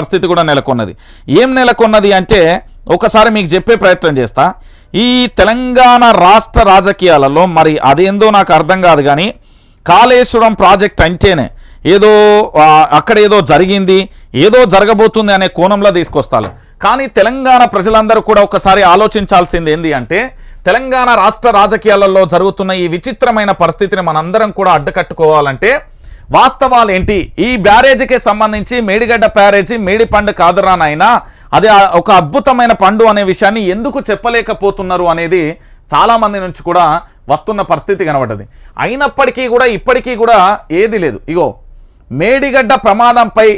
పరిస్థితి కూడా నెలకొన్నది. ఏం నెలకొన్నది అంటే ఒకసారి మీకు చెప్పే ప్రయత్నం చేస్తా. ఈ తెలంగాణ రాష్ట్ర రాజకీయాలలో మరి అదేందో నాకు అర్థం కాదు కానీ కాళేశ్వరం ప్రాజెక్ట్ అంటేనే ఏదో అక్కడ ఏదో జరిగింది ఏదో జరగబోతుంది అనే కోణంలో తీసుకొస్తారు కానీ తెలంగాణ ప్రజలందరూ కూడా ఒకసారి ఆలోచించాల్సింది ఏంది అంటే తెలంగాణ రాష్ట్ర రాజకీయాలలో జరుగుతున్న ఈ విచిత్రమైన పరిస్థితిని మనందరం కూడా అడ్డకట్టుకోవాలంటే వాస్తవాలు ఏంటి ఈ బ్యారేజీకి సంబంధించి మేడిగడ్డ బ్యారేజీ మేడి పండు కాదురా నాయనా. అది ఒక అద్భుతమైన పండు అనే విషయాన్ని ఎందుకు చెప్పలేకపోతున్నారు అనేది చాలామంది నుంచి కూడా వస్తున్న పరిస్థితి కనబడ్డది. అయినప్పటికీ కూడా ఇప్పటికీ కూడా ఏది లేదు. ఇగో మేడిగడ్డ ప్రమాదంపై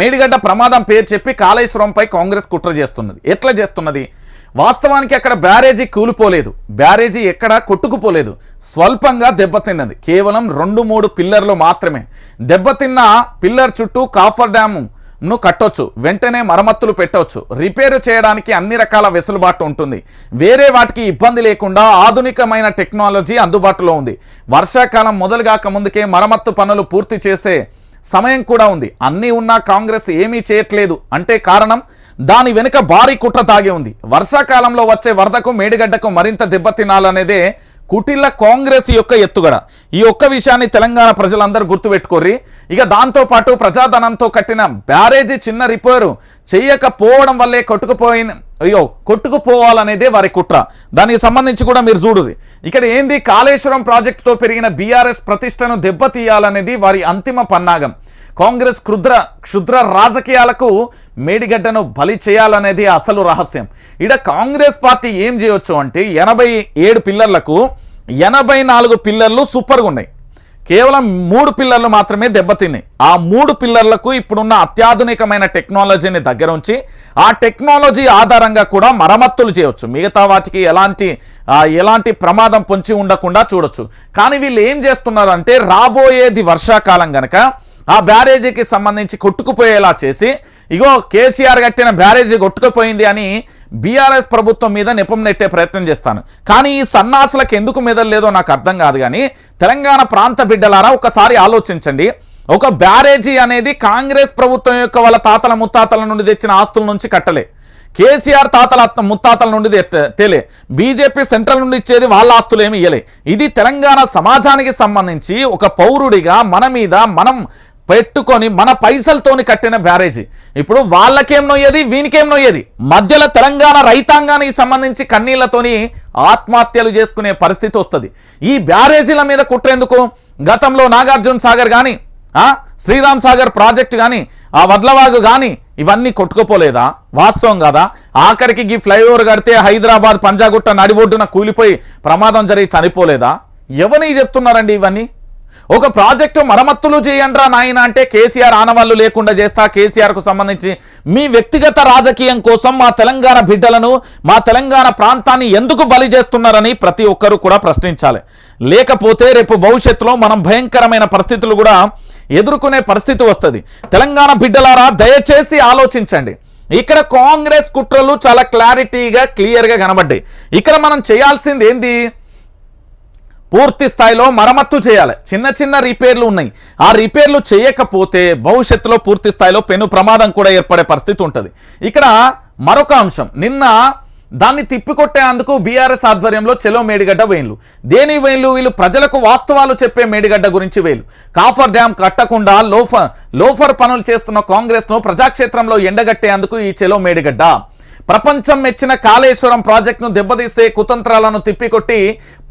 మేడిగడ్డ ప్రమాదం పేరు చెప్పి కాళేశ్వరంపై కాంగ్రెస్ కుట్ర చేస్తున్నది. ఎట్లా చేస్తున్నది? వాస్తవానికి అక్కడ బ్యారేజీ కూలిపోలేదు. బ్యారేజీ ఎక్కడ కొట్టుకుపోలేదు. స్వల్పంగా దెబ్బతిన్నది కేవలం రెండు మూడు పిల్లర్లు మాత్రమే. దెబ్బతిన్న పిల్లర్ చుట్టూ కాఫర్ డ్యాము ను కట్టొచ్చు. వెంటనే మరమ్మతులు పెట్టవచ్చు రిపేరు చేయడానికి అన్ని రకాల వెసులుబాటు ఉంటుంది. వేరే వాటికి ఇబ్బంది లేకుండా ఆధునికమైన టెక్నాలజీ అందుబాటులో ఉంది. వర్షాకాలం మొదలుగాక ముందుకే మరమ్మత్తు పనులు పూర్తి చేసే సమయం కూడా ఉంది. అన్నీ ఉన్నా కాంగ్రెస్ ఏమీ చేయట్లేదు. అంటే కారణం దాని వెనుక భారీ కుట్ర తాగి ఉంది. వర్షాకాలంలో వచ్చే వరదకు మేడిగడ్డకు మరింత దెబ్బతినాలనేదే కుటిల కాంగ్రెస్ యొక్క ఎత్తుగడ. ఈ ఒక్క విషయాన్ని తెలంగాణ ప్రజలందరూ గుర్తుపెట్టుకోర్రి. ఇక దాంతో పాటు ప్రజాధనంతో కట్టిన బ్యారేజీ చిన్న రిపేరు చేయకపోవడం వల్లే కొట్టుకుపోయింది అయ్యో కొట్టుకుపోవాలనేదే వారి కుట్ర. దానికి సంబంధించి కూడా మీరు చూడుది ఇక్కడ ఏంది? కాళేశ్వరం ప్రాజెక్టుతో పెరిగిన బీఆర్ఎస్ ప్రతిష్టను దెబ్బతీయాలనేది వారి అంతిమ పన్నాగం. కాంగ్రెస్ క్షుద్ర క్షుద్ర రాజకీయాలకు మేడిగడ్డను బలి చేయాలనేది అసలు రహస్యం. ఇడ కాంగ్రెస్ పార్టీ ఏం చేయొచ్చు అంటే ఎనభై ఏడు పిల్లర్లకు ఎనభై నాలుగు పిల్లర్లు సూపర్గా ఉన్నాయి. కేవలం మూడు పిల్లర్లు మాత్రమే దెబ్బతిన్నాయి. ఆ మూడు పిల్లర్లకు ఇప్పుడున్న అత్యాధునికమైన టెక్నాలజీని దగ్గర ఉంచి ఆ టెక్నాలజీ ఆధారంగా కూడా మరమ్మత్తులు చేయవచ్చు మిగతా వాటికి ఎలాంటి ఎలాంటి ప్రమాదం పొంచి ఉండకుండా చూడొచ్చు. కానీ వీళ్ళు ఏం చేస్తున్నారంటే రాబోయేది వర్షాకాలం కనుక ఆ బ్యారేజీకి సంబంధించి కొట్టుకుపోయేలా చేసి ఇగో కేసీఆర్ కట్టిన బ్యారేజీ కొట్టుకుపోయింది అని బీఆర్ఎస్ ప్రభుత్వం మీద నిపం నెట్టే ప్రయత్నం చేస్తాను. కానీ ఈ సన్నాసులకు ఎందుకు మెదలేదో నాకు అర్థం కాదు కానీ తెలంగాణ ప్రాంత బిడ్డలారా ఒకసారి ఆలోచించండి. ఒక బ్యారేజీ అనేది కాంగ్రెస్ ప్రభుత్వం యొక్క వాళ్ళ తాతల ముత్తాతల నుండి తెచ్చిన ఆస్తుల నుంచి కట్టలే. కేసీఆర్ తాతల ముత్తాతల నుండి తేలే. బీజేపీ సెంట్రల్ నుండి ఇచ్చేది వాళ్ళ ఆస్తులు ఏమి ఇయ్యలే. ఇది తెలంగాణ సమాజానికి సంబంధించి ఒక పౌరుడిగా మన మీద మనం పెట్టుకొని మన పైసలతోని కట్టిన బ్యారేజీ. ఇప్పుడు వాళ్ళకేం నొయ్యేది వీనికేం నొయ్యేది? మధ్యలో తెలంగాణ రైతాంగానికి సంబంధించి కన్నీళ్ళతోని ఆత్మహత్యలు చేసుకునే పరిస్థితి వస్తుంది. ఈ బ్యారేజీల మీద కుట్రేందుకు గతంలో నాగార్జున సాగర్ కానీ శ్రీరామ్ సాగర్ ప్రాజెక్ట్ కానీ ఆ వడ్లవాగు కానీ ఇవన్నీ కొట్టుకుపోలేదా? వాస్తవం కదా? ఆఖరికి ఈ ఫ్లైఓవర్ కడితే హైదరాబాద్ పంజాగుట్ట నడిబొడ్డున కూలిపోయి ప్రమాదం జరిగి చనిపోలేదా? ఎవరిని చెప్తున్నారండి ఇవన్నీ? ఒక ప్రాజెక్టు మరమ్మతులు చేయండ్రా నాయన అంటే కేసీఆర్ ఆనవాళ్ళు లేకుండా చేస్తా. కేసీఆర్కు సంబంధించి మీ వ్యక్తిగత రాజకీయం కోసం మా తెలంగాణ బిడ్డలను మా తెలంగాణ ప్రాంతాన్ని ఎందుకు బలి చేస్తున్నారని ప్రతి ఒక్కరూ కూడా ప్రశ్నించాలి. లేకపోతే రేపు భవిష్యత్తులో మనం భయంకరమైన పరిస్థితులు కూడా ఎదుర్కొనే పరిస్థితి వస్తుంది. తెలంగాణ బిడ్డలారా దయచేసి ఆలోచించండి. ఇక్కడ కాంగ్రెస్ కుట్రలు చాలా క్లారిటీగా క్లియర్గా కనబడ్డాయి. ఇక్కడ మనం చేయాల్సింది ఏంది? పూర్తి స్థాయిలో మరమ్మత్తు చేయాలి. చిన్న చిన్న రిపేర్లు ఉన్నాయి. ఆ రిపేర్లు చేయకపోతే భవిష్యత్తులో పూర్తి స్థాయిలో పెను ప్రమాదం కూడా ఏర్పడే పరిస్థితి ఉంటుంది. ఇక్కడ మరొక అంశం. నిన్న దాన్ని తిప్పికొట్టేందుకు బీఆర్ఎస్ ఆధ్వర్యంలో చెలో మేడిగడ్డ వేయింలు దేని వేయింలు వీళ్ళు ప్రజలకు వాస్తవాలు చెప్పే మేడిగడ్డ గురించి వేలు. కాఫర్ డ్యామ్ కట్టకుండా లోఫర్ లోఫర్ పనులు చేస్తున్న కాంగ్రెస్ను ప్రజాక్షేత్రంలో ఎండగట్టేందుకు ఈ చెలో మేడిగడ్డ. ప్రపంచం మెచ్చిన కాళేశ్వరం ప్రాజెక్టును దెబ్బతీసే కుతంత్రాలను తిప్పికొట్టి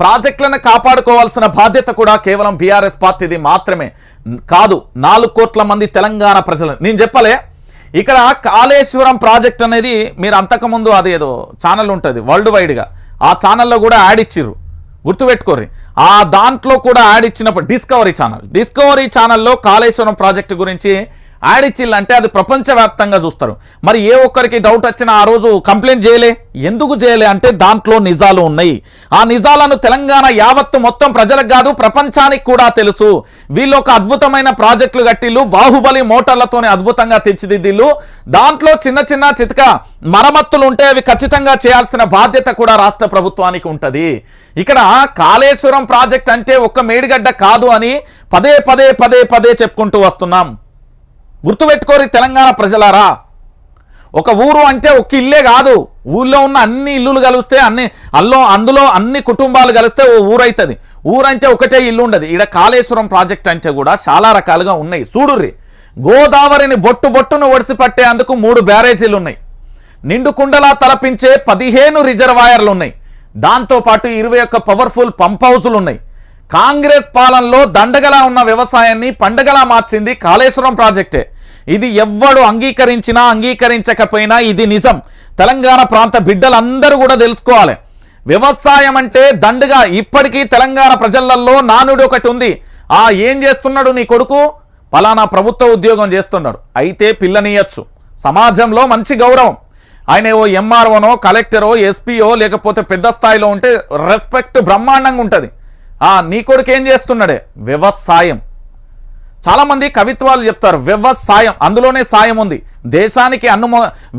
ప్రాజెక్టులను కాపాడుకోవాల్సిన బాధ్యత కూడా కేవలం బీఆర్ఎస్ పార్టీది మాత్రమే. కాదు నాలుగు కోట్ల మంది తెలంగాణ ప్రజలు. నేను చెప్పలే ఇక్కడ కాళేశ్వరం ప్రాజెక్ట్ అనేది మీరు అంతకుముందు అదేదో ఛానల్ ఉంటుంది వరల్డ్ వైడ్గా ఆ ఛానల్లో కూడా యాడ్ ఇచ్చిర్రు. గుర్తుపెట్టుకోర్రి. ఆ దాంట్లో కూడా యాడ్ ఇచ్చినప్పుడు డిస్కవరీ ఛానల్ డిస్కవరీ ఛానల్లో కాళేశ్వరం ప్రాజెక్టు గురించి యాడ్ అంటే అది ప్రపంచవ్యాప్తంగా చూస్తారు. మరి ఏ ఒక్కరికి డౌట్ వచ్చినా ఆ రోజు కంప్లైంట్ చేయలే? ఎందుకు చేయలే అంటే దాంట్లో నిజాలు ఉన్నాయి. ఆ నిజాలను తెలంగాణ యావత్తు మొత్తం ప్రజలకు కాదు ప్రపంచానికి కూడా తెలుసు. వీళ్ళు ఒక అద్భుతమైన ప్రాజెక్టులు కట్టిల్లు బాహుబలి మోటార్లతోనే అద్భుతంగా తెచ్చిదిద్దిల్లు దాంట్లో చిన్న చిన్న చితక మరమ్మత్తులు ఉంటే అవి ఖచ్చితంగా చేయాల్సిన బాధ్యత కూడా రాష్ట్ర ప్రభుత్వానికి ఉంటుంది. ఇక్కడ కాళేశ్వరం ప్రాజెక్ట్ అంటే ఒక్క మేడిగడ్డ కాదు అని పదే పదే పదే పదే చెప్పుకుంటూ వస్తున్నాం. గుర్తుపెట్టుకోరి తెలంగాణ ప్రజలారా. ఒక ఊరు అంటే ఒక ఇల్లే కాదు. ఊళ్ళో ఉన్న అన్ని ఇల్లులు కలిస్తే అన్ని అల్లో అందులో అన్ని కుటుంబాలు కలిస్తే ఓ ఊరవుతుంది ఊరంటే ఒకటే ఇల్లు ఉండదు. ఇక్కడ కాళేశ్వరం ప్రాజెక్ట్ అంటే కూడా చాలా రకాలుగా ఉన్నాయి. చూడుర్రి. గోదావరిని బొట్టు బొట్టును ఒడిసి పట్టేందుకు మూడు బ్యారేజీలు ఉన్నాయి. నిండు కుండలా తలపించే పదిహేను రిజర్వాయర్లు ఉన్నాయి. దాంతోపాటు ఇరవై ఒక్క పవర్ఫుల్ పంప్ హౌసులు ఉన్నాయి. కాంగ్రెస్ పాలనలో దండగలా ఉన్న వ్యవసాయాన్ని పండగలా మార్చింది కాళేశ్వరం ప్రాజెక్టే. ఇది ఎవ్వడు అంగీకరించినా అంగీకరించకపోయినా ఇది నిజం. తెలంగాణ ప్రాంత బిడ్డలందరూ కూడా తెలుసుకోవాలి. వ్యవసాయం అంటే దండగా. ఇప్పటికీ తెలంగాణ ప్రజలలో నానుడు ఒకటి ఉంది. ఆ ఏం చేస్తున్నాడు నీ కొడుకు? పలానా ప్రభుత్వ ఉద్యోగం చేస్తున్నాడు. అయితే పిల్లనియచ్చు. సమాజంలో మంచి గౌరవం. ఆయన ఓ ఎంఆర్ఓనో కలెక్టరో ఎస్పీఓ లేకపోతే పెద్ద స్థాయిలో ఉంటే రెస్పెక్ట్ బ్రహ్మాండంగా ఉంటుంది. నీ కొడుకు ఏం చేస్తున్నాడే? వ్యవసాయం. చాలామంది కవిత్వాలు చెప్తారు వ్యవసాయం అందులోనే సాయం ఉంది. దేశానికి అన్ను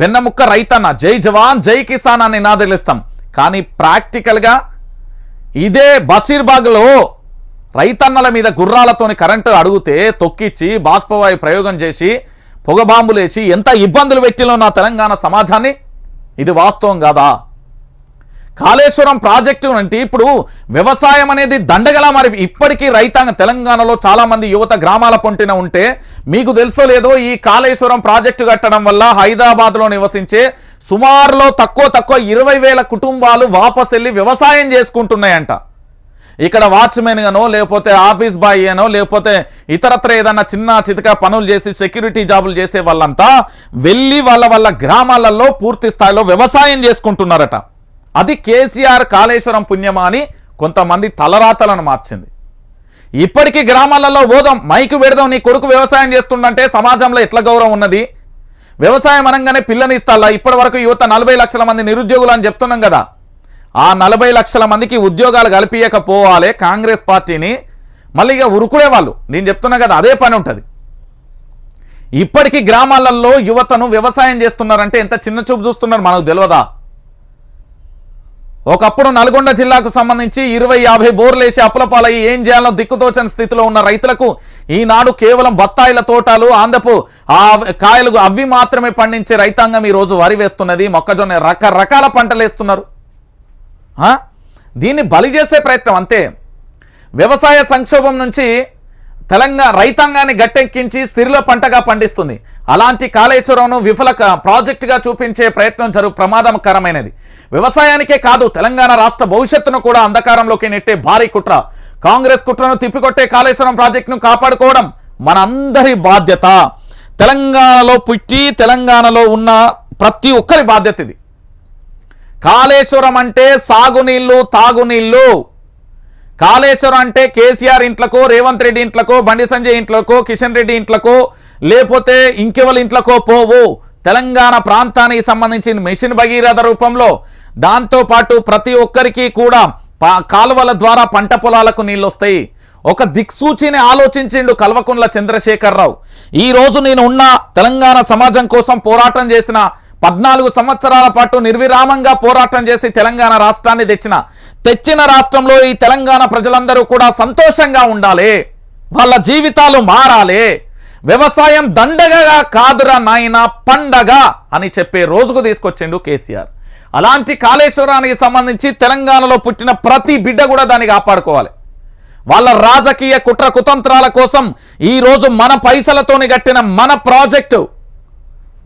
వెన్నముక్క రైతన్న జై జవాన్ జై కిసాన్ అని నినాదలిస్తాం కానీ ప్రాక్టికల్గా ఇదే బషీర్బాగ్లో రైతన్నల మీద గుర్రాలతోని కరెంటు అడిగితే తొక్కిచ్చి బాష్పవాయు ప్రయోగం చేసి పొగబాంబులేసి ఎంత ఇబ్బందులు పెట్టిలో నా తెలంగాణ సమాజాన్ని? ఇది వాస్తవం కాదా? కాళేశ్వరం ప్రాజెక్టు అంటే ఇప్పుడు వ్యవసాయం అనేది దండగలా మరి ఇప్పటికీ రైతాంగ తెలంగాణలో చాలామంది యువత గ్రామాల పొంటిన ఉంటే మీకు తెలుసో లేదో ఈ కాళేశ్వరం ప్రాజెక్టు కట్టడం వల్ల హైదరాబాద్లో నివసించే సుమారులో తక్కువ తక్కువ ఇరవై వేల కుటుంబాలు వాపస్ వెళ్ళి వ్యవసాయం చేసుకుంటున్నాయంట. ఇక్కడ వాచ్మెన్ గానో లేకపోతే ఆఫీస్ బాయ్ అనో లేకపోతే ఇతరత్ర ఏదన్నా చిన్న చితక పనులు చేసి సెక్యూరిటీ జాబులు చేసే వాళ్ళంతా వెళ్ళి వాళ్ళ వాళ్ళ గ్రామాలలో పూర్తి స్థాయిలో వ్యవసాయం చేసుకుంటున్నారట. అది కేసీఆర్ కాళేశ్వరం పుణ్యమా అని కొంతమంది తలరాతలను మార్చింది. ఇప్పటికీ గ్రామాలలో పోదాం మైకు పెడదాం నీ కొడుకు వ్యవసాయం చేస్తుండంటే సమాజంలో ఎట్లా గౌరవం ఉన్నది? వ్యవసాయం అనగానే పిల్లని ఇస్తాలా ఇప్పటి వరకు యువత నలభై లక్షల మంది నిరుద్యోగులు అని చెప్తున్నాం కదా. ఆ నలభై లక్షల మందికి ఉద్యోగాలు కల్పించకపోవాలే కాంగ్రెస్ పార్టీని. మళ్ళీ ఇక ఉరుకుడే వాళ్ళు. నేను చెప్తున్నా కదా అదే పని ఉంటుంది. ఇప్పటికీ గ్రామాలలో యువతను వ్యవసాయం చేస్తున్నారంటే ఎంత చిన్న చూపు చూస్తున్నారు మనకు తెలియదా ఒకప్పుడు నల్గొండ జిల్లాకు సంబంధించి ఇరవై యాభై బోర్లేసి అప్పులపాలయ్యి ఏం చేయాలో దిక్కుతోచని స్థితిలో ఉన్న రైతులకు ఈనాడు కేవలం బత్తాయిల తోటలు ఆందపు ఆ కాయలు అవి మాత్రమే పండించే రైతాంగం ఈరోజు వరి వేస్తున్నది. మొక్కజొన్న రకరకాల పంటలు వేస్తున్నారు. దీన్ని బలి చేసే ప్రయత్నం అంతే. వ్యవసాయ సంక్షోభం నుంచి తెలంగాణ రైతాంగాన్ని గట్టెక్కించి స్థిరిలో పంటగా పండిస్తుంది. అలాంటి కాళేశ్వరంను విఫల ప్రాజెక్టుగా చూపించే ప్రయత్నం జరుగు ప్రమాదకరమైనది. వ్యవసాయానికే కాదు తెలంగాణ రాష్ట్ర భవిష్యత్తును కూడా అంధకారంలోకి నెట్టే భారీ కుట్ర. కాంగ్రెస్ కుట్రను తిప్పికొట్టే కాళేశ్వరం ప్రాజెక్టును కాపాడుకోవడం మనందరి బాధ్యత. తెలంగాణలో పుట్టి తెలంగాణలో ఉన్న ప్రతి ఒక్కరి బాధ్యత ఇది. కాళేశ్వరం అంటే సాగునీళ్ళు తాగునీళ్ళు. కాళేశ్వరం అంటే కేసీఆర్ ఇంట్లకో రేవంత్ రెడ్డి ఇంట్లకో బండి సంజయ్ ఇంట్లకో కిషన్ రెడ్డి ఇంట్లకో లేకపోతే ఇంకెవరి ఇంట్లకో పోవు. తెలంగాణ ప్రాంతానికి సంబంధించిన మెషిన్ భగీరథ రూపంలో దాంతోపాటు ప్రతి ఒక్కరికి కూడా పా- కాలువల ద్వారా పంట పొలాలకు నీళ్ళు వస్తాయి. ఒక దిక్సూచిని ఆలోచించిండు కల్వకుంట్ల చంద్రశేఖరరావు ఈ రోజు నేను ఉన్న తెలంగాణ సమాజం కోసం పోరాటం చేసిన పద్నాలుగు సంవత్సరాల పాటు నిర్విరామంగా పోరాటం చేసి తెలంగాణ రాష్ట్రాన్ని తెచ్చిన తెచ్చిన రాష్ట్రంలో ఈ తెలంగాణ ప్రజలందరూ కూడా సంతోషంగా ఉండాలి. వాళ్ళ జీవితాలు మారాలి. వ్యవసాయం దండగగా కాదురా నాయన పండగ అని చెప్పే రోజుకు తీసుకొచ్చిండు కేసీఆర్. అలాంటి కాళేశ్వరానికి సంబంధించి తెలంగాణలో పుట్టిన ప్రతి బిడ్డ కూడా దాన్ని కాపాడుకోవాలి. వాళ్ళ రాజకీయ కుట్ర కుతంత్రాల కోసం ఈ రోజు మన పైసలతోని కట్టిన మన ప్రాజెక్టు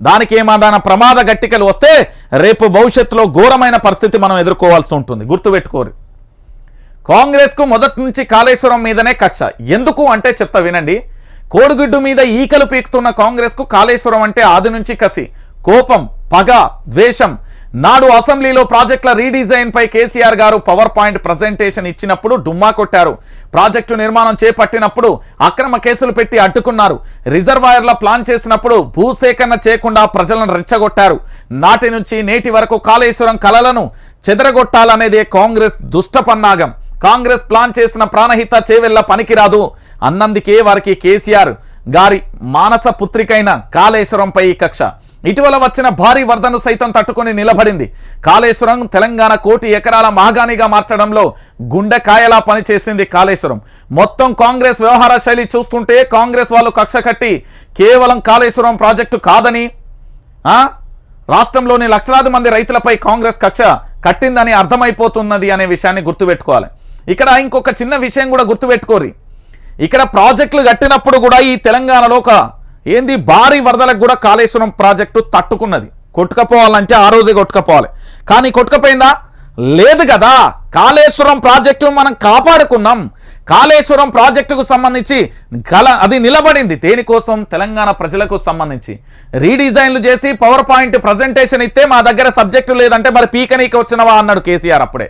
దానికి ఏమాదాన ప్రమాద గట్టికలు వస్తే రేపు భవిష్యత్తులో ఘోరమైన పరిస్థితి మనం ఎదుర్కోవాల్సి ఉంటుంది. గుర్తుపెట్టుకోరు. కాంగ్రెస్కు మొదటి నుంచి కాళేశ్వరం మీదనే కక్ష. ఎందుకు అంటే చెప్తా వినండి. కోడిగుడ్డు మీద ఈకలు పీకుతున్న కాంగ్రెస్కు కాళేశ్వరం అంటే ఆది నుంచి కసి. కోపం పగ ద్వేషం నాడు అసెంబ్లీలో ప్రాజెక్టుల రీడిజైన్ పై కేసీఆర్ గారు పవర్ పాయింట్ ప్రజెంటేషన్ ఇచ్చినప్పుడు డుమ్మా కొట్టారు. ప్రాజెక్టు నిర్మాణం చేపట్టినప్పుడు అక్రమ కేసులు పెట్టి అడ్డుకున్నారు. రిజర్వాయర్ల ప్లాన్ చేసినప్పుడు భూసేకరణ చేయకుండా ప్రజలను రెచ్చగొట్టారు. నాటి నుంచి నేటి వరకు కాళేశ్వరం కలలను చెదరగొట్టాలనేదే కాంగ్రెస్ దుష్టపన్నాగం కాంగ్రెస్ ప్లాన్ చేసిన ప్రాణహిత చేవెళ్ళ పనికిరాదు. అన్నందుకే వారికి కేసీఆర్ గారి మానస పుత్రికైన కాళేశ్వరంపై ఈ కక్ష. ఇటీవల వచ్చిన భారీ వరదను సైతం తట్టుకొని నిలబడింది. కాళేశ్వరం తెలంగాణ కోటి ఎకరాల మహాగానిగా మార్చడంలో గుండెకాయలా పనిచేసింది కాళేశ్వరం. మొత్తం కాంగ్రెస్ వ్యవహార శైలి చూస్తుంటే కాంగ్రెస్ వాళ్ళు కక్ష కట్టి కేవలం కాళేశ్వరం ప్రాజెక్టు కాదని రాష్ట్రంలోని లక్షలాది మంది రైతులపై కాంగ్రెస్ కక్ష కట్టిందని అర్థమైపోతున్నది అనే విషయాన్ని గుర్తుపెట్టుకోవాలి. ఇక్కడ ఇంకొక చిన్న విషయం కూడా గుర్తుపెట్టుకోరి ఇక్కడ ప్రాజెక్టులు కట్టినప్పుడు కూడా ఈ తెలంగాణలో ఒక ఏంది? భారీ వరదలకు కూడా కాళేశ్వరం ప్రాజెక్టు తట్టుకున్నది. కొట్టుకపోవాలంటే ఆ రోజే కొట్టుకపోవాలి. కానీ కొట్టుకపోయిందా? లేదు కదా. కాళేశ్వరం ప్రాజెక్టు మనం కాపాడుకున్నాం. కాళేశ్వరం ప్రాజెక్టుకు సంబంధించి కల అది నిలబడింది. దేనికోసం? తెలంగాణ ప్రజలకు సంబంధించి. రీడిజైన్లు చేసి పవర్ పాయింట్ ప్రజెంటేషన్ ఇస్తే మా దగ్గర సబ్జెక్టు లేదంటే మరి పీకనీకి వచ్చినవా అన్నాడు కేసీఆర్ అప్పుడే.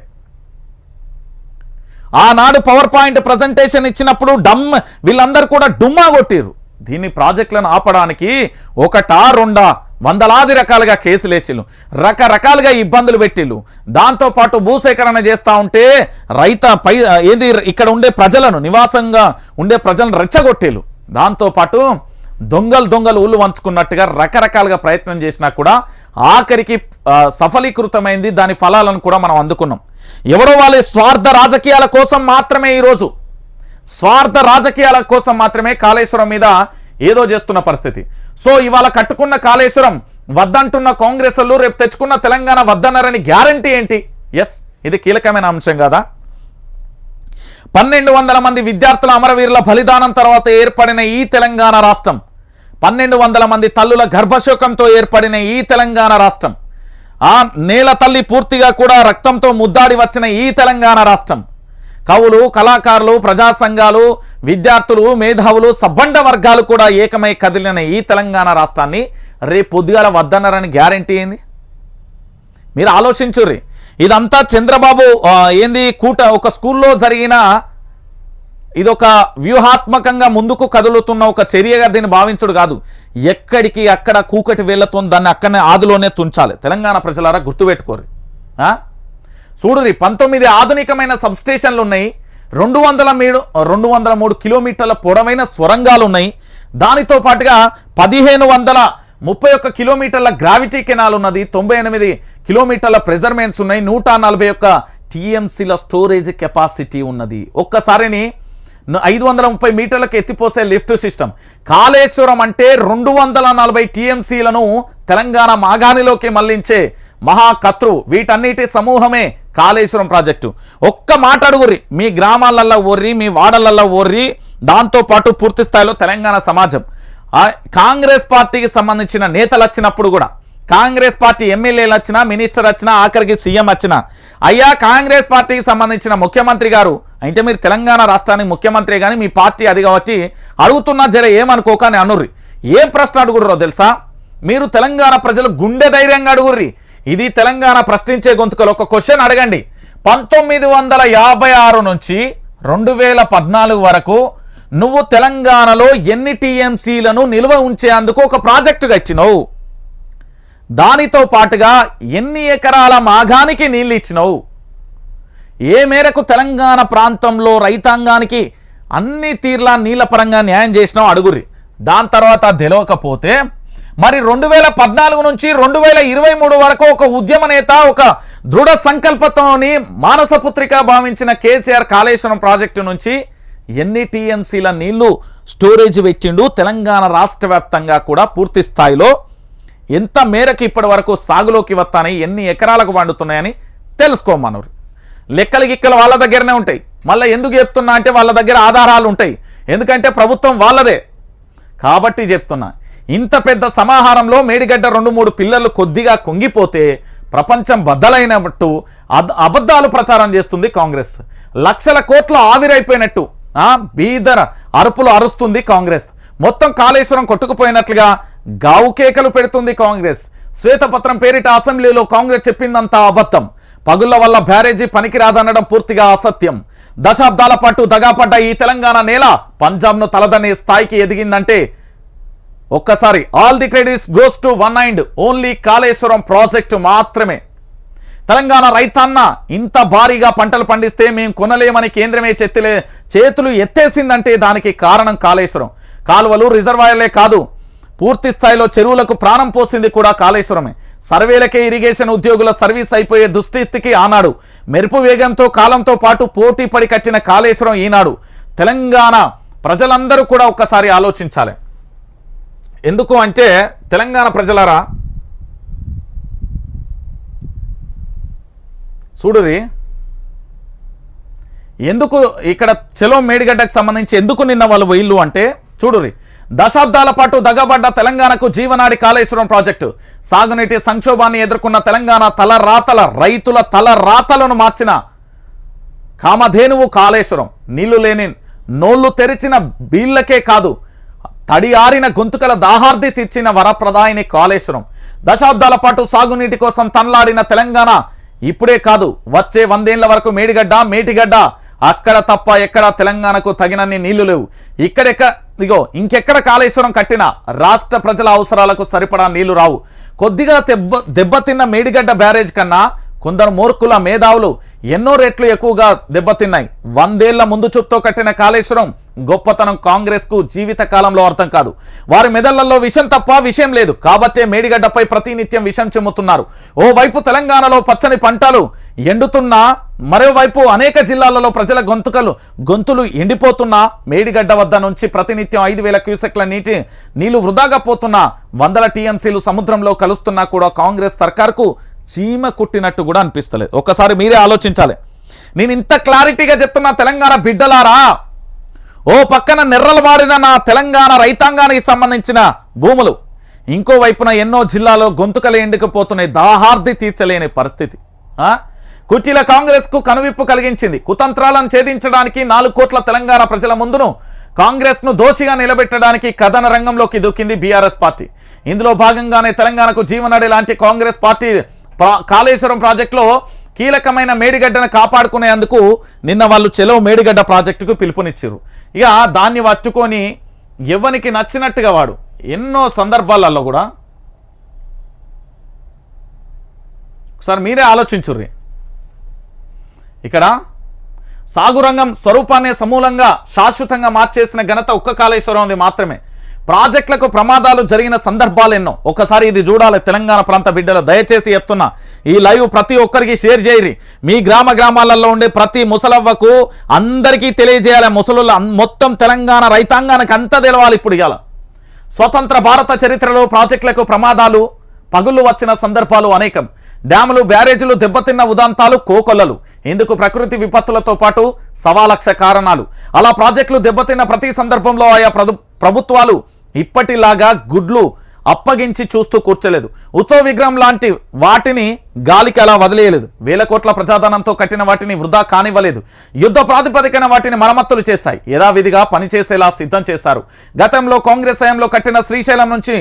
ఆనాడు పవర్ పాయింట్ ప్రజెంటేషన్ ఇచ్చినప్పుడు డమ్ వీళ్ళందరూ కూడా డుమ్మా కొట్టిరు దీన్ని ప్రాజెక్టులను ఆపడానికి ఒకటా రెండా వందలాది రకాలుగా కేసులు వేసిళ్ళు. రకరకాలుగా ఇబ్బందులు పెట్టిళ్ళు. దాంతోపాటు భూసేకరణ చేస్తూ ఉంటే రైత పై ఏది ఇక్కడ ఉండే ప్రజలను నివాసంగా ఉండే ప్రజలను రెచ్చగొట్టేళ్ళు. దాంతోపాటు దొంగలు దొంగలు ఊళ్ళు వంచుకున్నట్టుగా రకరకాలుగా ప్రయత్నం చేసినా కూడా ఆఖరికి సఫలీకృతమైంది దాని ఫలాలను కూడా మనం అందుకున్నాం. ఎవడో వాళ్ళ స్వార్థ రాజకీయాల కోసం మాత్రమే ఈరోజు స్వార్థ రాజకీయాల కోసం మాత్రమే కాళేశ్వరం మీద ఏదో చేస్తున్న పరిస్థితి. సో ఇవాళ కట్టుకున్న కాళేశ్వరం వద్దంటున్న కాంగ్రెస్ రేపు తెచ్చుకున్న తెలంగాణ వద్దన్నారని గ్యారంటీ ఏంటి? ఎస్ ఇది కీలకమైన అంశం కదా? పన్నెండు వందల మంది విద్యార్థుల అమరవీరుల బలిదానం తర్వాత ఏర్పడిన ఈ తెలంగాణ రాష్ట్రం పన్నెండు వందల మంది తల్లుల గర్భశోకంతో ఏర్పడిన ఈ తెలంగాణ రాష్ట్రం ఆ నేల తల్లి పూర్తిగా కూడా రక్తంతో ముద్దాడి వచ్చిన ఈ తెలంగాణ రాష్ట్రం కవులు కళాకారులు ప్రజా సంఘాలు విద్యార్థులు మేధావులు సబ్బండ వర్గాలు కూడా ఏకమై కదిలిన ఈ తెలంగాణ రాష్ట్రాన్ని రేపు పొద్దుగాల వద్దన్నారని గ్యారంటీ ఏంది? మీరు ఆలోచించుర్రి. ఇదంతా చంద్రబాబు ఏంది కూట ఒక స్కూల్లో జరిగిన ఇదొక వ్యూహాత్మకంగా ముందుకు కదులుతున్న ఒక చర్యగా దీన్ని భావించుడు కాదు. ఎక్కడికి అక్కడ కూకటి వేళ్ళతో దాన్ని అక్కడనే ఆదిలోనే తుంచాలి. తెలంగాణ ప్రజలారా గుర్తుపెట్టుకోరు ఆ? చూడురి పంతొమ్మిది ఆధునికమైన సబ్స్టేషన్లు ఉన్నాయి రెండు వందల మీడు రెండు వందల మూడు కిలోమీటర్ల పొడవైన స్వరంగాలు ఉన్నాయి దానితో పాటుగా పదిహేను వందల ముప్పై ఒక్క కిలోమీటర్ల గ్రావిటీ కెనాల్ ఉన్నది తొంభై ఎనిమిది కిలోమీటర్ల ప్రెజర్మెంట్స్ ఉన్నాయి. నూట నలభై ఒక్క టీఎంసీల స్టోరేజ్ కెపాసిటీ ఉన్నది. ఒక్కసారిని ఐదు వందల ముప్పై మీటర్లకు ఎత్తిపోసే లిఫ్ట్ సిస్టమ్. కాళేశ్వరం అంటే రెండు వందల నలభై టీఎంసీలను తెలంగాణ మాగాణిలోకి మళ్ళించే మహాకతృ వీటన్నిటి సమూహమే కాళేశ్వరం ప్రాజెక్టు. ఒక్క మాట మీ గ్రామాలల్లో ఓర్రి మీ వాడలల్లో ఓర్రి దాంతోపాటు పూర్తి స్థాయిలో తెలంగాణ సమాజం. కాంగ్రెస్ పార్టీకి సంబంధించిన నేతలు వచ్చినప్పుడు కూడా కాంగ్రెస్ పార్టీ ఎమ్మెల్యేలు వచ్చినా మినిస్టర్ వచ్చినా ఆఖరికి సీఎం వచ్చినా అయ్యా కాంగ్రెస్ పార్టీకి సంబంధించిన ముఖ్యమంత్రి గారు అంటే మీరు తెలంగాణ రాష్ట్రానికి ముఖ్యమంత్రి కానీ మీ పార్టీ అది కాబట్టి అడుగుతున్నా జర ఏమనుకోక అని అనుర్రి ఏ ప్రశ్న అడుగుర్రో తెలుసా? మీరు తెలంగాణ ప్రజలు గుండె ధైర్యంగా అడుగుర్రి. ఇది తెలంగాణ ప్రశ్నించే గొంతుకలు. ఒక క్వశ్చన్ అడగండి. పంతొమ్మిది వందల యాభై ఆరు నుంచి రెండు వేల పద్నాలుగు వరకు నువ్వు తెలంగాణలో ఎన్ని టీఎంసీలను నిల్వ ఉంచేందుకు ఒక ప్రాజెక్టుగా ఇచ్చినావు. దానితో పాటుగా ఎన్ని ఎకరాల మాగానికి నీళ్ళు ఇచ్చినావు. ఏ మేరకు తెలంగాణ ప్రాంతంలో రైతాంగానికి అన్ని తీర్లా నీళ్ళ పరంగా న్యాయం చేసినావు అడుగురి దాని తర్వాత తెలియకపోతే మరి రెండు వేల పద్నాలుగు నుంచి రెండు వేల ఇరవై మూడు వరకు ఒక ఉద్యమ నేత ఒక దృఢ సంకల్పతోని మానసపుత్రిక భావించిన కేసీఆర్ కాళేశ్వరం ప్రాజెక్టు నుంచి ఎన్ని టీఎంసీల నీళ్ళు స్టోరేజ్ పెట్టిండు తెలంగాణ రాష్ట్ర కూడా పూర్తి స్థాయిలో ఎంత మేరకు ఇప్పటి వరకు సాగులోకి వస్తాయి ఎన్ని ఎకరాలకు పండుతున్నాయని తెలుసుకోమన్నారు లెక్కలు గిక్కలు వాళ్ళ దగ్గరనే ఉంటాయి. మళ్ళీ ఎందుకు చెప్తున్నా అంటే వాళ్ళ దగ్గర ఆధారాలు ఉంటాయి. ఎందుకంటే ప్రభుత్వం వాళ్ళదే. కాబట్టి చెప్తున్నా. ఇంత పెద్ద సమాహారంలో మేడిగడ్డ రెండు మూడు పిల్లలు కొద్దిగా కుంగిపోతే ప్రపంచం బద్దలైనట్టు అద్ అబద్ధాలు ప్రచారం చేస్తుంది కాంగ్రెస్. లక్షల కోట్ల ఆవిరైపోయినట్టు బీదర అరుపులు అరుస్తుంది కాంగ్రెస్. మొత్తం కాళేశ్వరం కొట్టుకుపోయినట్లుగా గావు కేకలు పెడుతుంది కాంగ్రెస్. శ్వేతపత్రం పేరిట అసెంబ్లీలో కాంగ్రెస్ చెప్పిందంతా అబద్ధం. పగుళ్ళ వల్ల బ్యారేజీ పనికిరాదనడం పూర్తిగా అసత్యం. దశాబ్దాల పాటు దగాపడ్డ ఈ తెలంగాణ నేల పంజాబ్ను తలదనే స్థాయికి ఎదిగిందంటే ఒక్కసారి all the credits goes to one and only Kaleshwaram project మాత్రమే. తెలంగాణ రైతాన్న ఇంత భారీగా పంటలు పండిస్తే మేము కొనలేమని కేంద్రమే చెత్తలే చేతులు ఎత్తేసిందంటే దానికి కారణం కాళేశ్వరం. కాలువలు రిజర్వాయర్లే కాదు పూర్తి స్థాయిలో చెరువులకు ప్రాణం పోసింది కూడా కాళేశ్వరమే. సర్వేలకే ఇరిగేషన్ ఉద్యోగుల సర్వీస్ అయిపోయే దుస్థితికి ఆనాడు. మెరుపు వేగంతో కాలంతో పాటు పోటీ పడి కట్టిన కాళేశ్వరం ఈనాడు. తెలంగాణ ప్రజలందరూ కూడా ఒక్కసారి ఆలోచించాలి. ఎందుకు అంటే తెలంగాణ ప్రజలారా చూడురి ఎందుకు ఇక్కడ చెలో మేడిగడ్డకు సంబంధించి ఎందుకు నిన్న వాళ్ళు వీళ్ళు అంటే చూడురి దశాబ్దాల పాటు దగబడ్డ తెలంగాణకు జీవనాడి కాళేశ్వరం ప్రాజెక్టు. సాగునీటి సంక్షోభాన్ని ఎదుర్కొన్న తెలంగాణ తల రాతల రైతుల తల రాతలను మార్చిన కామధేనువు కాళేశ్వరం. నీళ్ళు లేని నోళ్ళు తెరిచిన బీళ్ళకే కాదు తడి ఆరిన గొంతుకల దాహార్ది తీర్చిన వరప్రదాయిని కాళేశ్వరం. దశాబ్దాల పాటు సాగునీటి కోసం తన్లాడిన తెలంగాణ ఇప్పుడే కాదు వచ్చే వందేళ్ళ వరకు మేడిగడ్డ మేటిగడ్డ అక్కడ తప్ప ఎక్కడ తెలంగాణకు తగినన్ని నీళ్ళు లేవు. ఇక్కడెక్క ఇగో ఇంకెక్కడ కాళేశ్వరం కట్టినా రాష్ట్ర ప్రజల అవసరాలకు సరిపడా నీళ్ళు రావు. కొద్దిగా దెబ్బ దెబ్బతిన్న మేడిగడ్డ బ్యారేజ్ కన్నా కొందరు మూర్ఖుల మేధావులు ఎన్నో రెట్లు ఎక్కువగా దెబ్బతిన్నాయి. వందేళ్ళ ముందు చూపుతో కట్టిన కాళేశ్వరం గొప్పతనం కాంగ్రెస్కు జీవిత కాలంలో అర్థం కాదు. వారి మెదళ్ళలో విషం తప్ప విషయం లేదు. కాబట్టే మేడిగడ్డపై ప్రతినిత్యం విషం చెమ్ముతున్నారు. ఓవైపు తెలంగాణలో పచ్చని పంటలు ఎండుతున్నా మరోవైపు అనేక జిల్లాలలో ప్రజల గొంతుకలు గొంతులు ఎండిపోతున్నా మేడిగడ్డ వద్ద నుంచి ప్రతినిత్యం ఐదు వేల క్యూసెక్ల నీటి నీళ్ళు వృధాగా పోతున్నా వందల టీఎంసీలు సముద్రంలో కలుస్తున్నా కూడా కాంగ్రెస్ సర్కార్కు చీమ కుట్టినట్టు కూడా అనిపిస్తలేదు. ఒక్కసారి మీరే ఆలోచించాలి. నేను ఇంత క్లారిటీగా చెప్తున్నా తెలంగాణ బిడ్డలారా ఓ పక్కన నెర్రలు వాడిన నా తెలంగాణ రైతాంగానికి సంబంధించిన భూములు ఇంకో వైపున ఎన్నో జిల్లాలో గొంతుకలు ఎండుకుపోతున్నాయి దాహార్ది తీర్చలేని పరిస్థితి. కుర్చీల కాంగ్రెస్కు కనువిప్పు కలిగించింది. కుతంత్రాలను ఛేదించడానికి నాలుగు కోట్ల తెలంగాణ ప్రజల ముందును కాంగ్రెస్ను దోషిగా నిలబెట్టడానికి కథన రంగంలోకి దూకింది బీఆర్ఎస్ పార్టీ. ఇందులో భాగంగానే తెలంగాణకు జీవనడి లాంటి కాంగ్రెస్ పార్టీ కాళేశ్వరం ప్రాజెక్టులో కీలకమైన మేడిగడ్డను కాపాడుకునేందుకు నిన్న వాళ్ళు చెలో మేడిగడ్డ ప్రాజెక్టుకు పిలుపునిచ్చారు. ఇక దాన్ని పట్టుకొని ఎవరికి నచ్చినట్టుగా వాడు ఎన్నో సందర్భాలలో కూడా. ఒకసారి మీరే ఆలోచించుర్రి. ఇక్కడ సాగురంగం స్వరూపాన్ని సమూలంగా శాశ్వతంగా మార్చేసిన ఘనత ఒక్క కాళేశ్వరంది మాత్రమే. ప్రాజెక్టులకు ప్రమాదాలు జరిగిన సందర్భాలు ఎన్నో. ఒకసారి ఇది చూడాలి. తెలంగాణ ప్రాంత బిడ్డలు దయచేసి చెప్తున్నా ఈ లైవ్ ప్రతి ఒక్కరికి షేర్ చేయరి. మీ గ్రామ గ్రామాలలో ఉండే ప్రతి ముసలవ్వకు అందరికీ తెలియజేయాలి. ముసలు మొత్తం తెలంగాణ రైతాంగానికి అంతా తెలవాలి ఇప్పుడు ఇవాళ స్వతంత్ర భారత చరిత్రలో ప్రాజెక్టులకు ప్రమాదాలు పగుళ్ళు వచ్చిన సందర్భాలు అనేకం. డ్యాములు బ్యారేజీలు దెబ్బతిన్న ఉదాంతాలు కోకొల్లలు. ఇందుకు ప్రకృతి విపత్తులతో పాటు సవాలక్ష కారణాలు. అలా ప్రాజెక్టులు దెబ్బతిన్న ప్రతి సందర్భంలో ఆయా ప్రభుత్వాలు ఇప్పటిలాగా గుడ్లు అప్పగించి చూస్తూ కూర్చోలేదు. ఉత్సవ విగ్రహం లాంటి వాటిని గాలికి అలా వదిలేయలేదు. వేల కోట్ల ప్రజాధనంతో కట్టిన వాటిని వృధా కానివ్వలేదు. యుద్ధ ప్రాతిపదికన వాటిని మరమ్మతులు చేస్తాయి. యథావిధిగా పనిచేసేలా సిద్ధం చేశారు. గతంలో కాంగ్రెస్ హయాంలో కట్టిన శ్రీశైలం నుంచి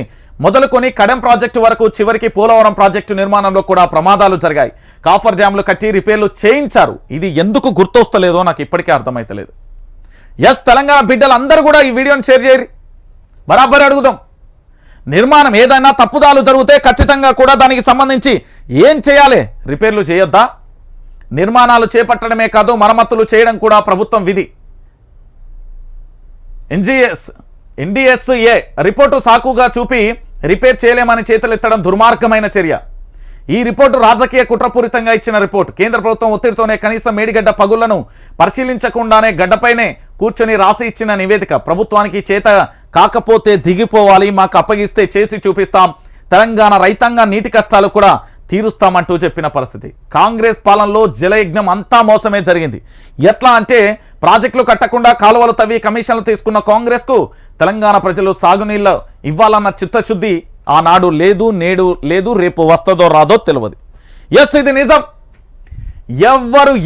మొదలుకొని కడెం ప్రాజెక్టు వరకు చివరికి పోలవరం ప్రాజెక్టు నిర్మాణంలో కూడా ప్రమాదాలు జరిగాయి. కాఫర్ డ్యాంలు కట్టి రిపేర్లు చేయించారు. ఇది ఎందుకు గుర్తొస్తలేదో నాకు ఇప్పటికీ అర్థమైతలేదు. ఎస్ తెలంగాణ బిడ్డలందరూ కూడా ఈ వీడియోని షేర్ చేయరు బరాబర్ అడుగుదాం. నిర్మాణం ఏదైనా తప్పుదాలు జరిగితే ఖచ్చితంగా కూడా దానికి సంబంధించి ఏం చేయాలి? రిపేర్లు చేయొద్దా? నిర్మాణాలు చేపట్టడమే కాదు మరమ్మతులు చేయడం కూడా ప్రభుత్వం విధి. ఎన్జిఎస్ ఎన్డిఎస్ఏ రిపోర్టు సాకుగా చూపి రిపేర్ చేయలేమని చేతులెత్తడం దుర్మార్గమైన చర్య. ఈ రిపోర్టు రాజకీయ కుట్రపూరితంగా ఇచ్చిన రిపోర్టు. కేంద్ర ప్రభుత్వం ఒత్తిడితోనే కనీసం మేడిగడ్డ పగుళ్ళను పరిశీలించకుండానే గడ్డపైనే కూర్చొని రాసి ఇచ్చిన నివేదిక. ప్రభుత్వానికి చేత కాకపోతే దిగిపోవాలి మాకు అప్పగిస్తే చేసి చూపిస్తాం. తెలంగాణ రైతాంగ నీటి కష్టాలు కూడా తీరుస్తామంటూ చెప్పిన పరిస్థితి. కాంగ్రెస్ పాలనలో జలయజ్ఞం అంతా మోసమే జరిగింది. ఎట్లా అంటే ప్రాజెక్టులు కట్టకుండా కాలువలు తవ్వి కమిషన్లు తీసుకున్న కాంగ్రెస్కు తెలంగాణ ప్రజలు సాగునీళ్ళు ఇవ్వాలన్న చిత్తశుద్ధి ఆనాడు లేదు నేడు లేదు రేపు వస్తుందో రాదో తెలియదు. ఎస్ ఇది నిజం. ఎవ్వరు